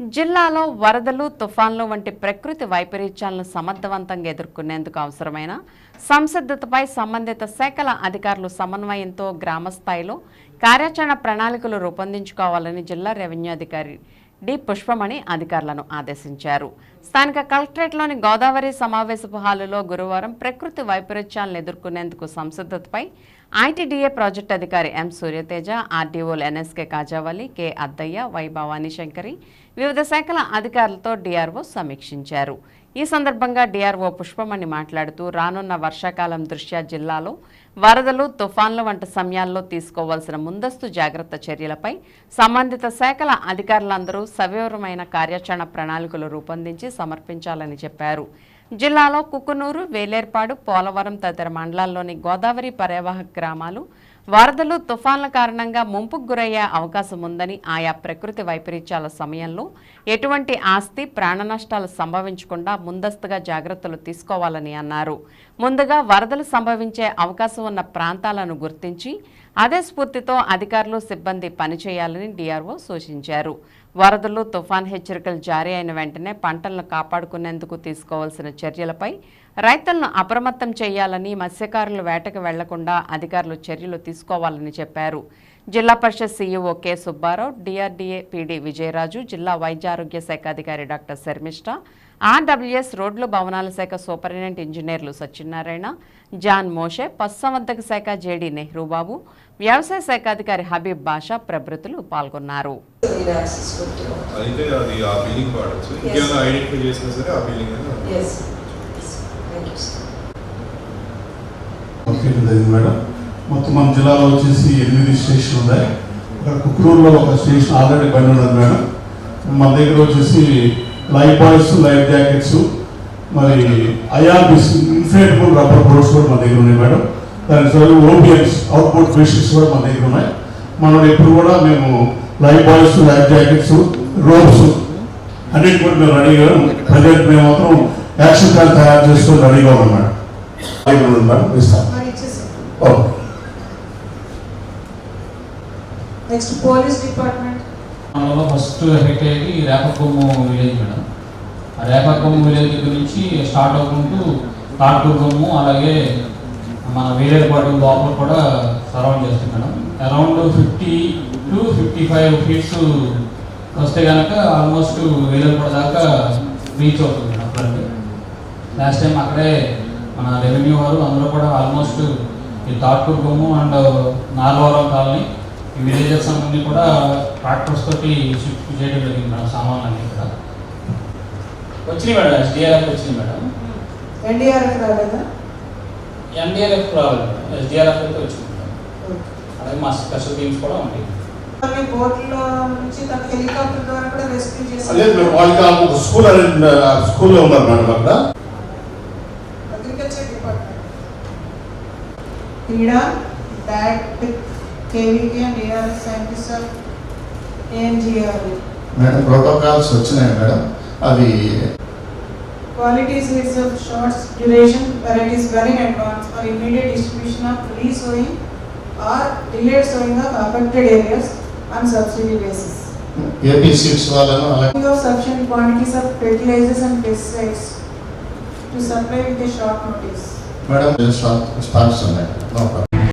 జిల్లాలో వరదలు తుఫాన్లు వంటి ప్రకృతి వైపరీత్యాలను సమర్థవంతంగా ఎదుర్కొనేందుకు అవసరమైన సంసిద్ధతపై సంబంధిత శాఖల అధికారులు సమన్వయంతో గ్రామ స్థాయిలో కార్యాచరణ ప్రణాళికలు రూపొందించుకోవాలని జిల్లా రెవెన్యూ అధికారి డి పుష్పమణి అధికారులను ఆదేశించారు. స్థానిక కలెక్టరేట్లోని గోదావరి సమావేశపు హాలులో గురువారం ప్రకృతి వైపరీత్యాలను ఎదుర్కొనేందుకు సంసిద్ధతపై ఐటీడీఏ ప్రాజెక్టు అధికారి M Suryateja ఆర్డీఓలు N S K Kajavali K Addayya Y Bhavani Sankari వివిధ శాఖల అధికారులతో డిఆర్ఓ సమీక్షించారు. ఈ సందర్భంగా డిఆర్ఓ పుష్పమణి మాట్లాడుతూ రానున్న వర్షాకాలం దృష్ట్యా జిల్లాలో వరదలు తుఫాన్లు వంటి సమయాల్లో తీసుకోవాల్సిన ముందస్తు జాగ్రత్త చర్యలపై సంబంధిత శాఖల అధికారులందరూ సవివరమైన కార్యాచరణ ప్రణాళికలు రూపొందించి సమర్పించాలని చెప్పారు. జిల్లాలో కుకునూరు వేలేర్పాడు పోలవరం తదితర మండలాల్లోని గోదావరి పర్యవాహక గ్రామాలు వరదలు తుఫాన్ల కారణంగా ముంపుకు గురయ్యే అవకాశం ఉందని ఆయా ప్రకృతి వైపరీత్యాల సమయంలో ఎటువంటి ఆస్తి ప్రాణ నష్టాలు సంభవించకుండా ముందస్తుగా జాగ్రత్తలు తీసుకోవాలని అన్నారు. ముందుగా వరదలు సంభవించే అవకాశం ఉన్న ప్రాంతాలను గుర్తించి అదే స్ఫూర్తితో అధికారులు సిబ్బంది పనిచేయాలని డిఆర్ఓ సూచించారు. వరదలు తుఫాన్ హెచ్చరికలు జారీ అయిన వెంటనే పంటలను కాపాడుకునేందుకు తీసుకోవాల్సిన చర్యలపై రైతులను అప్రమత్తం చేయాలని మత్స్యకారులు వేటకు వెళ్ళకుండా అధికారులు చర్యలు తీసుకోవాలని చెప్పారు. Zilla Parishad CEO K Subbarao DRDA PD Vijayaraju జిల్లా వైద్య ఆరోగ్య శాఖ అధికారి డాక్టర్ శర్మిష్ట ఆర్డబ్ల్యూఎస్ రోడ్లు భవనాల శాఖ సూపరింటెండెంట్ ఇంజనీర్లు సత్యనారాయణ జాన్ మోషే పశుసంవర్ధక శాఖ జేడీ నెహ్రూబాబు వ్యవసాయ శాఖ అధికారి హబీబ్ బాషా ప్రభృతులు పాల్గొన్నారు. అయితే అది ఆ బిల్డింగ్ ఇంకేమైనా ఐడెంటిఫై చేసినా సరే ఆ బిల్డింగ్ కంప్లీట్ అయింది మేడం మొత్తం మన జిల్లాలో వచ్చేసి ఎనిమిది స్టేషన్ ఉన్నాయి. ఇక్కడ కుక్నూరులో ఒక స్టేషన్ ఆల్రెడీ బండి ఉన్నది మేడం. మన దగ్గర వచ్చేసి లైఫ్ బాయ్స్ లైఫ్ జాకెట్స్ మరి ఐఆర్బిస్ ఇన్ఫ్లేటబుల్ రబ్బర్ బోర్డ్స్ కూడా మన దగ్గర ఉన్నాయి మేడం. దానికి తోడు ఓబిఎన్స్ అవుట్బోర్డ్ ఫిషెస్ కూడా మన దగ్గర ఉన్నాయి. మనం ఎప్పుడు కూడా మేము life buoys life jackets ropes అన్నిటి కూడా మేము రెడీగా ప్రజెంట్ మేము మాత్రం యాక్షన్ ప్లాన్ తయారు చేసుకొని రెడీగా ఉన్నాం మేడం. మేడం ఇస్తాం నెక్స్ట్ పోలీస్ డిపార్ట్మెంట్ మనలో ఫస్ట్ ఎఫెక్ట్ అయ్యేది రేపకొమ్ము విలేజ్ మేడం. ఆ రేపకొమ్ము విలేజ్ దగ్గర నుంచి స్టార్ట్ అవుకుంటూ తాటూరుకొమ్ము అలాగే మన వేరేపాటు లోపల కూడా సరౌండ్ చేస్తుంది madam. Around fifty to fifty five feets వస్తే కనుక ఆల్మోస్ట్ వేరేపాడు దాకా రీచ్ అవుతుంది మేడం అప్పుడంటే లాస్ట్ టైం అక్కడే మన రెవెన్యూ వారు అందరూ కూడా ఆల్మోస్ట్ ఈ తాట్పూర్ కొమ్ము అండ్ నాలుగవరం కాలనీ ఈ విలేజెస్ అన్ని కూడా ట్రాక్టర్స్ తోటి షిఫ్ట్ చేయడం జరిగింది మేడం సామాన్లు అన్ని కూడా. వచ్చినాయి మేడం ఎస్డిఆర్ఎఫ్ వచ్చింది మేడం. ఎన్డీఆర్ఎఫ్ రాలేదా? ఎన్డీఆర్ఎఫ్ రావాలి ఎస్డిఆర్ఎఫ్ అయితే వచ్చింది మేడం. అలాగే మా స్పెషల్ టీమ్స్ కూడా ఉంటాయి. కొన్ని బోట్ల నుంచి తన హెలికాప్టర్ ద్వారా కూడా రెస్క్యూ వాళ్ళకి స్కూల్ స్కూల్లో ఉన్నారు మేడం అక్కడ. క్రీడా dot KVK and ARS scientist of ANGR madam protocols వచ్చినాయి మేడం అవి Quality seeds of short duration varieties well in advance or immediate distribution of re-sowing or delayed sowing of affected areas on subsidy basis. AP seeds వాళ్ళను అలాగే Using of sufficient quantities of fertilizers and pesticides to supply with Agora eu deixo o espaço,